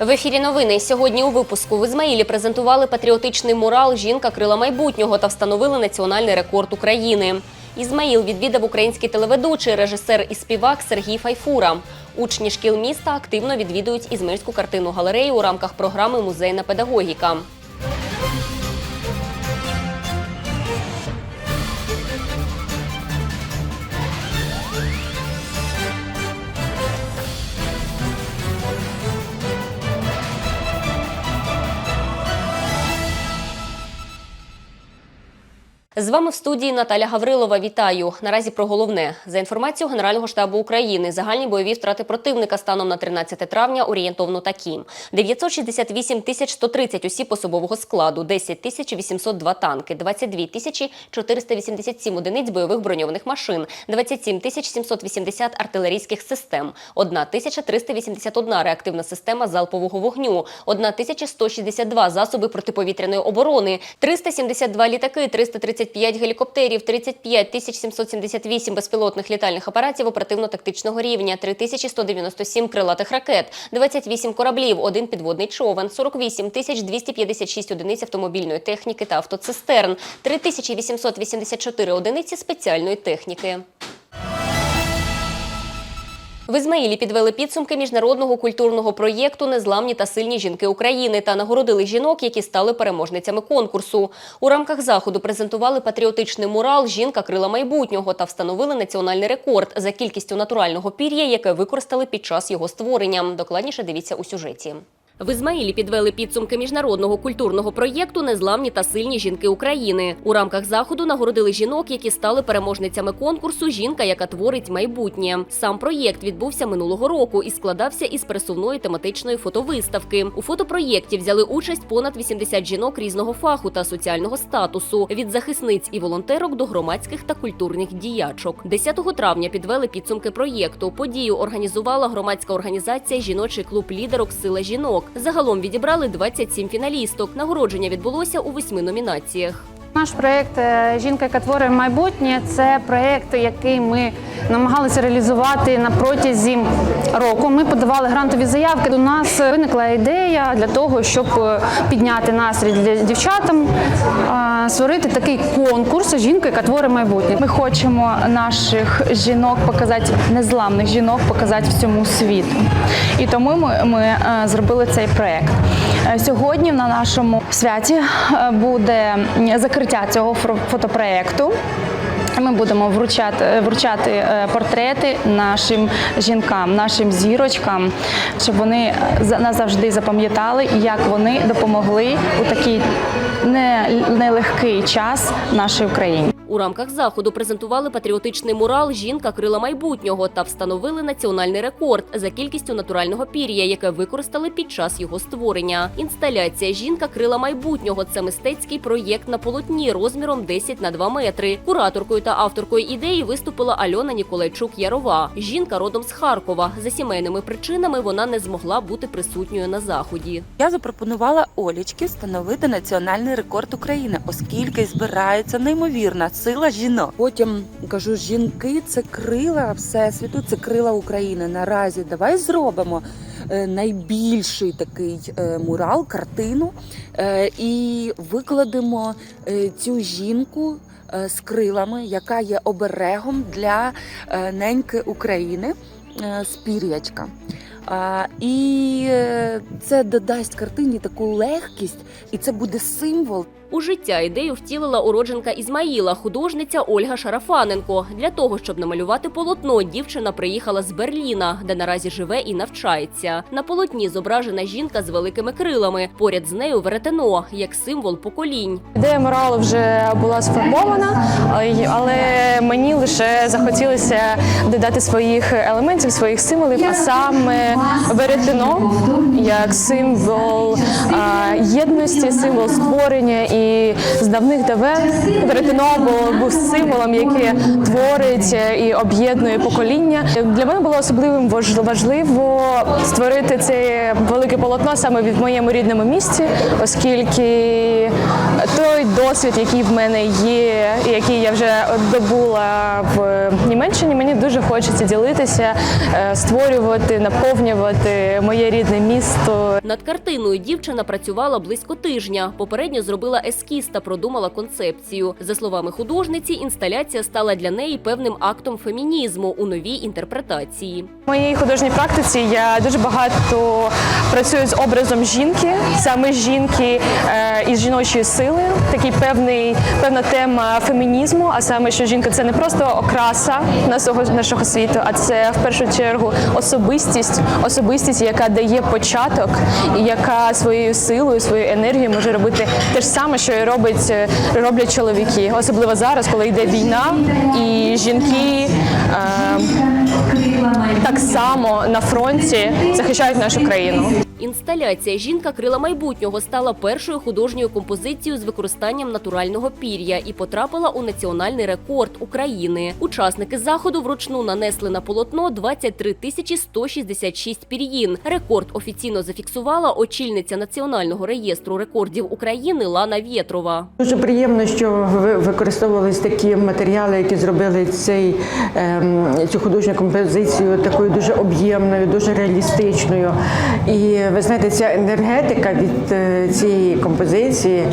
В ефірі новини сьогодні у випуску в Ізмаїлі презентували патріотичний мурал Жінка крила майбутнього та встановили національний рекорд України. Ізмаїл відвідав український телеведучий, режисер і співак Сергій Файфура. Учні шкіл міста активно відвідують Ізмельську картину галерею у рамках програми Музейна педагогіка. З вами в студії Наталя Гаврилова. Вітаю. Наразі про головне. За інформацією Генерального штабу України, загальні бойові втрати противника станом на 13 травня орієнтовно такі: 968 тисяч 130 осіб особового складу, 10 тисяч 802 танки, 22 тисячі 487 одиниць бойових броньованих машин, 27 тисяч 780 артилерійських систем, 1 тисяча 381 реактивна система залпового вогню, 1 тисяча 162 засоби протиповітряної оборони, 372 літаки, 335 гелікоптерів, 35 тисяч 778 безпілотних літальних апаратів оперативно-тактичного рівня, 3197 крилатих ракет, 28 кораблів, один підводний човен, 48 тисяч 256 одиниць автомобільної техніки та автоцистерн, 3884 одиниці спеціальної техніки. В Ізмаїлі підвели підсумки міжнародного культурного проєкту Незламні та сильні жінки України та нагородили жінок, які стали переможницями конкурсу. У рамках заходу презентували патріотичний мурал Жінка крила майбутнього та встановили національний рекорд за кількістю натурального пір'я, яке використали під час його створення. Докладніше дивіться у сюжеті. В Ізмаїлі підвели підсумки міжнародного культурного проєкту Незламні та сильні жінки України. У рамках заходу нагородили жінок, які стали переможницями конкурсу Жінка, яка творить майбутнє. Сам проєкт відбувся минулого року і складався із пересувної тематичної фотовиставки. У фотопроєкті взяли участь понад 80 жінок різного фаху та соціального статусу від захисниць і волонтерок до громадських та культурних діячок. 10 травня підвели підсумки проєкту. Подію організувала громадська організація Жіночий клуб лідерок Сила жінок. Загалом відібрали 27 фіналісток. Нагородження відбулося у восьми номінаціях. Наш проєкт е, Жінка, яка творить майбутнє це проєкт, який ми намагалися реалізувати на протязі року. Ми подавали грантові заявки. У нас виникла ідея для того, щоб е, підняти настрій для дівчатам, створити такий конкурс Жінка, яка творить майбутнє. Ми хочемо наших жінок показати, незламних жінок показати всьому світу. І тому ми, ми е, зробили цей проект. Е, Сьогодні на нашому святі е, буде закриття цього фотопроекту. Ми будемо вручати, вручати е, портрети нашим жінкам, нашим зірочкам, щоб вони за- назавжди запам'ятали, як вони допомогли у такий не- нелегкий час нашій Україні. У рамках заходу презентували патріотичний мурал Жінка крила майбутнього та встановили національний рекорд за кількістю натурального пір'я, яке використали під час його створення. Інсталяція Жінка крила майбутнього це мистецький проєкт на полотні розміром 10 на 2 метри. Кураторкою та авторкою ідеї виступила Альона Ніколайчук Ярова. Жінка родом з Харкова. За сімейними причинами вона не змогла бути присутньою на заході. Я запропонувала Олічки встановити національний рекорд України, оскільки збирається неймовірна сила жінок. Потім кажу: жінки це крила всесвіту, це крила України. Наразі давай зробимо е, найбільший такий е, мурал, картину е, і викладемо цю жінку. З крилами, яка є оберегом для неньки України е, з пір'ячка. А, і е, це додасть картині таку легкість, і це буде символ У життя ідею втілила уродженка Ізмаїла, художниця Ольга Шарафаненко. Для того, щоб намалювати полотно, дівчина приїхала з Берліна, де наразі живе і навчається. На полотні зображена жінка з великими крилами. Поряд з нею веретено, як символ поколінь. Ідея моралу вже була сформована, але- мені лише захотілося додати своїх елементів, своїх символів, а саме веретено як символ єдності, символ створення і з давних давен веретено був символом, який творить і об'єднує покоління. Для мене було особливим важливо створити це велике полотно саме в моєму рідному місті, оскільки той досвід, який в мене є, який я вже добула в Німеччині, мені дуже хочеться ділитися, е, створювати, наповнювати моє рідне місто. Над картиною дівчина працювала близько тижня. Попередньо зробила ескіз та продумала концепцію. За словами художниці, інсталяція стала для неї певним актом фемінізму у новій інтерпретації. В моїй художній практиці я дуже багато працюю з образом жінки, саме жінки е, із жіночої сили. Такий певний певна тема фемінізму, а саме, що жінка це не просто окраса нашого нашого світу, а це в першу чергу особистість, особистість, яка дає початок, і яка своєю силою, своєю енергією може робити те ж саме, що і робить е, роблять чоловіки, особливо зараз, коли йде війна, і жінки. Е, так само на фронті захищають нашу країну. Інсталяція Жінка крила майбутнього стала першою художньою композицією з використанням натурального пір'я і потрапила у національний рекорд України. Учасники заходу вручну нанесли на полотно 23 тисячі 166 пір'їн. Рекорд офіційно зафіксувала очільниця Національного реєстру рекордів України Лана Вєтрова. Дуже приємно, що ви використовувались такі матеріали, які зробили цей, ем, цю художню композицію такою дуже об'ємною, дуже реалістичною. І ви знаєте, ця енергетика від е, цієї композиції е,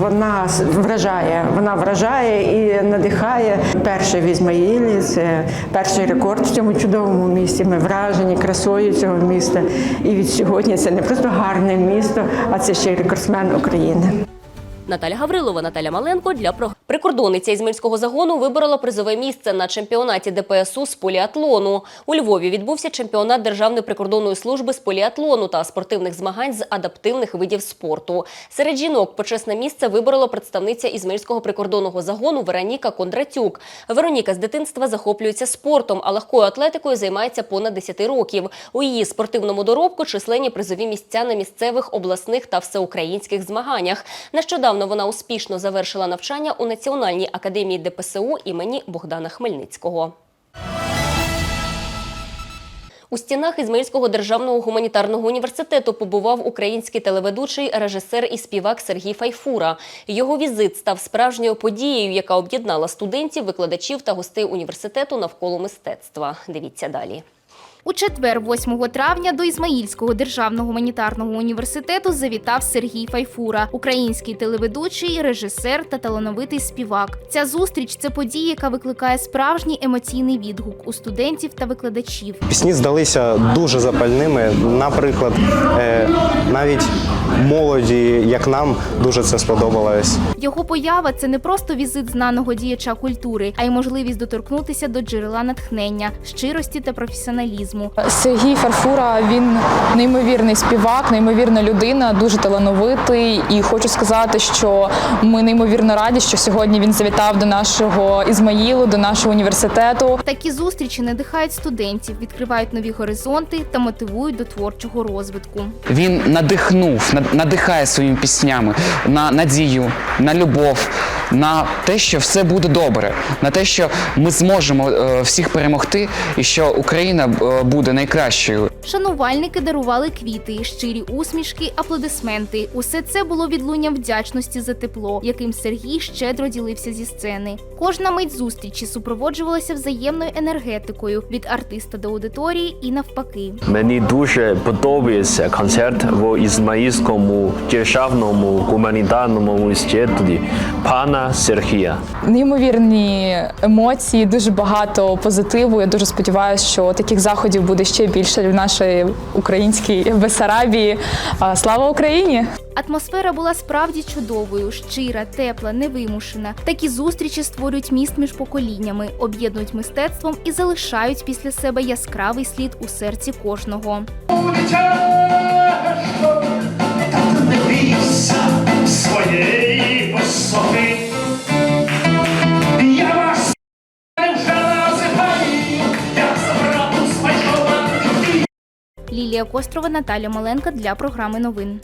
вона вражає. Вона вражає і надихає. Перше в Ізмаїлі це перший рекорд в цьому чудовому місті. Ми вражені красою цього міста. І від сьогодні це не просто гарне місто, а це ще й рекордсмен України. Наталя Гаврилова, Наталя Маленко для про прикордонниця Ізмельського загону виборола призове місце на чемпіонаті ДПСУ з поліатлону. У Львові відбувся чемпіонат Державної прикордонної служби з поліатлону та спортивних змагань з адаптивних видів спорту. Серед жінок почесне місце виборола представниця Ізмельського прикордонного загону Вероніка Кондратюк. Вероніка з дитинства захоплюється спортом, а легкою атлетикою займається понад 10 років. У її спортивному доробку численні призові місця на місцевих, обласних та всеукраїнських змаганнях. Нещодавно вона успішно завершила навчання у Національній академії ДПСУ імені Богдана Хмельницького. У стінах Ізмаїльського державного гуманітарного університету побував український телеведучий, режисер і співак Сергій Файфура. Його візит став справжньою подією, яка об'єднала студентів, викладачів та гостей університету навколо мистецтва. Дивіться далі. У четвер, 8 травня, до Ізмаїльського державного гуманітарного університету завітав Сергій Файфура, український телеведучий, режисер та талановитий співак. Ця зустріч це подія, яка викликає справжній емоційний відгук у студентів та викладачів. Пісні здалися дуже запальними. Наприклад, е, навіть молоді, як нам, дуже це сподобалось. Його поява це не просто візит знаного діяча культури, а й можливість доторкнутися до джерела натхнення, щирості та професіоналізму. Сергій Фарфура він неймовірний співак, неймовірна людина, дуже талановитий. І хочу сказати, що ми неймовірно раді, що сьогодні він завітав до нашого Ізмаїлу, до нашого університету. Такі зустрічі надихають студентів, відкривають нові горизонти та мотивують до творчого розвитку. Він надихнув, над- надихає своїми піснями на надію, на любов, на те, що все буде добре, на те, що ми зможемо е, всіх перемогти, і що Україна е, буде найкращою. Шанувальники дарували квіти, щирі усмішки, аплодисменти. Усе це було відлунням вдячності за тепло, яким Сергій щедро ділився зі сцени. Кожна мить зустрічі супроводжувалася взаємною енергетикою від артиста до аудиторії і навпаки. Мені дуже подобається концерт в Ізмаїльському державному гуманітарному інституті пана Сергія. Неймовірні емоції, дуже багато позитиву. Я дуже сподіваюся, що таких заходів буде ще більше в нашій українській Бесарабії. Слава Україні! Атмосфера була справді чудовою, щира, тепла, невимушена. Такі зустрічі створюють міст між поколіннями, об'єднують мистецтвом і залишають після себе яскравий слід у серці кожного. своєї висоти. Лілія Кострова, Наталя Маленка для програми новин.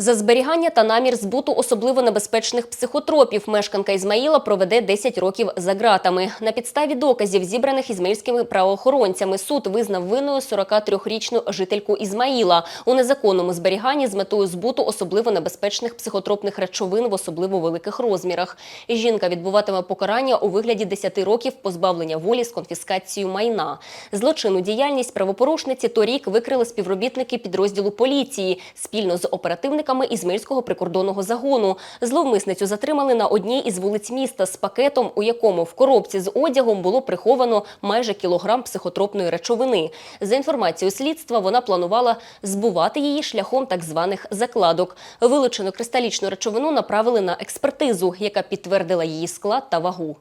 За зберігання та намір збуту особливо небезпечних психотропів мешканка Ізмаїла проведе 10 років за ґратами. На підставі доказів, зібраних ізмаїльськими правоохоронцями, суд визнав винною 43-річну жительку Ізмаїла у незаконному зберіганні з метою збуту особливо небезпечних психотропних речовин в особливо великих розмірах. Жінка відбуватиме покарання у вигляді 10 років позбавлення волі з конфіскацією майна. Злочинну діяльність правопорушниці торік викрили співробітники підрозділу поліції спільно з оперативниками Ізмаїльського прикордонного загону. Зловмисницю затримали на одній із вулиць міста з пакетом, у якому в коробці з одягом було приховано майже кілограм психотропної речовини. За інформацією слідства, вона планувала збувати її шляхом так званих закладок. Вилучену кристалічну речовину направили на експертизу, яка підтвердила її склад та вагу.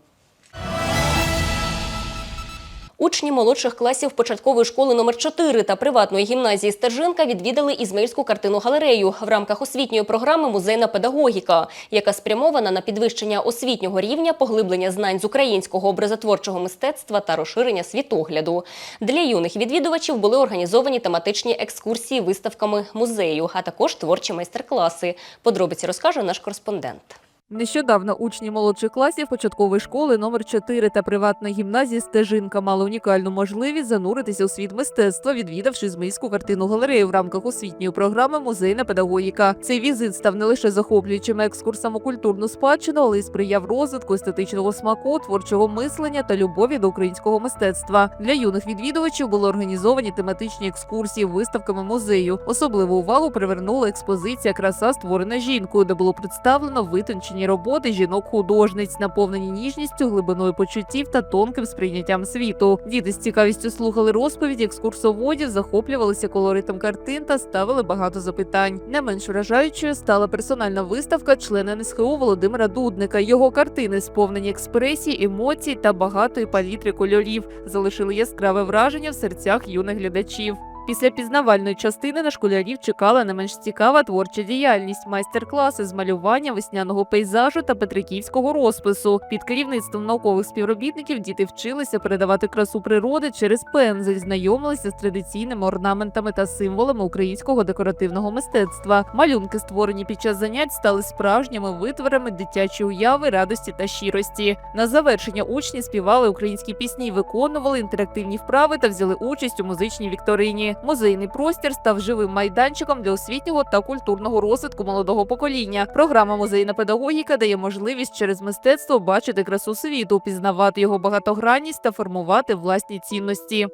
Учні молодших класів початкової школи номер 4 та приватної гімназії Стержинка відвідали Ізмаїльську картину галерею в рамках освітньої програми Музейна педагогіка, яка спрямована на підвищення освітнього рівня, поглиблення знань з українського образотворчого мистецтва та розширення світогляду. Для юних відвідувачів були організовані тематичні екскурсії виставками музею, а також творчі майстер-класи. Подробиці розкаже наш кореспондент. Нещодавно учні молодших класів початкової школи номер 4 та приватної гімназії Стежинка мали унікальну можливість зануритися у світ мистецтва, відвідавши змійську картину галерею в рамках освітньої програми Музейна педагогіка. Цей візит став не лише захоплюючим екскурсом у культурну спадщину, але й сприяв розвитку естетичного смаку, творчого мислення та любові до українського мистецтва. Для юних відвідувачів були організовані тематичні екскурсії виставками музею. Особливу увагу привернула експозиція Краса створена жінкою, де було представлено витончені роботи жінок-художниць, наповнені ніжністю, глибиною почуттів та тонким сприйняттям світу. Діти з цікавістю слухали розповіді екскурсоводів, захоплювалися колоритом картин та ставили багато запитань. Не менш вражаючою стала персональна виставка члена НСХУ Володимира Дудника. Його картини, сповнені експресії, емоцій та багатої палітри кольорів, залишили яскраве враження в серцях юних глядачів. Після пізнавальної частини на школярів чекала не менш цікава творча діяльність, майстер-класи з малювання весняного пейзажу та петриківського розпису. Під керівництвом наукових співробітників діти вчилися передавати красу природи через пензель, знайомилися з традиційними орнаментами та символами українського декоративного мистецтва. Малюнки, створені під час занять, стали справжніми витворами дитячої уяви, радості та щирості. На завершення учні співали українські пісні, виконували інтерактивні вправи та взяли участь у музичній вікторині. Музейний простір став живим майданчиком для освітнього та культурного розвитку молодого покоління. Програма музейна педагогіка дає можливість через мистецтво бачити красу світу, пізнавати його багатогранність та формувати власні цінності.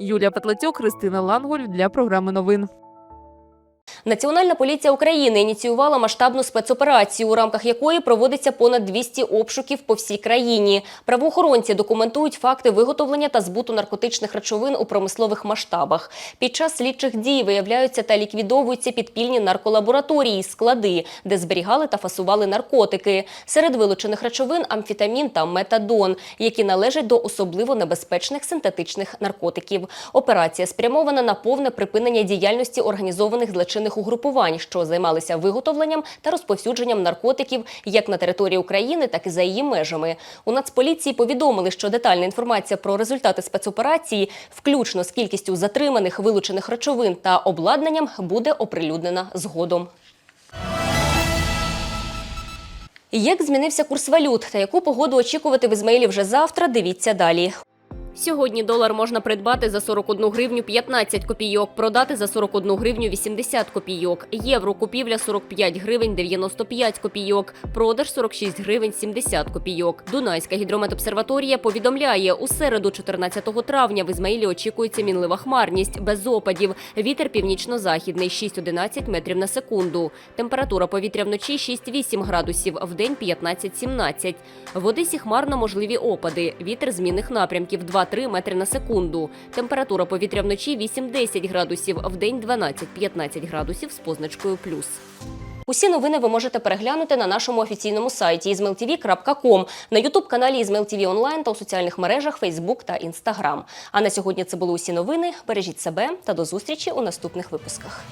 Юлія Петлацюк, Христина Ланголь для програми новин. Національна поліція України ініціювала масштабну спецоперацію, у рамках якої проводиться понад 200 обшуків по всій країні. Правоохоронці документують факти виготовлення та збуту наркотичних речовин у промислових масштабах. Під час слідчих дій виявляються та ліквідовуються підпільні нарколабораторії, склади, де зберігали та фасували наркотики. Серед вилучених речовин амфетамін та метадон, які належать до особливо небезпечних синтетичних наркотиків. Операція спрямована на повне припинення діяльності організованих злочинних угрупувань, що займалися виготовленням та розповсюдженням наркотиків як на території України, так і за її межами. У Нацполіції повідомили, що детальна інформація про результати спецоперації, включно з кількістю затриманих вилучених речовин та обладнанням, буде оприлюднена згодом. Як змінився курс валют та яку погоду очікувати в Ізмаїлі вже завтра? Дивіться далі. Сьогодні долар можна придбати за 41 гривню 15 копійок, продати за 41 гривню 80 копійок. Євро купівля 45 гривень 95 копійок, продаж 46 гривень 70 копійок. Дунайська гідрометобсерваторія повідомляє, у середу 14 травня в Ізмаїлі очікується мінлива хмарність, без опадів. Вітер північно-західний 6-11 метрів на секунду. Температура повітря вночі 6-8 градусів, вдень 15-17. В Одесі хмарно можливі опади. Вітер змінних напрямків 2-3 метри на секунду. Температура повітря вночі 8-10 градусів, вдень 12-15 градусів з позначкою плюс. Усі новини ви можете переглянути на нашому офіційному сайті izmailtv.com, на ютуб-каналі Izmail онлайн та у соціальних мережах Facebook та Instagram. А на сьогодні це були усі новини. Бережіть себе та до зустрічі у наступних випусках.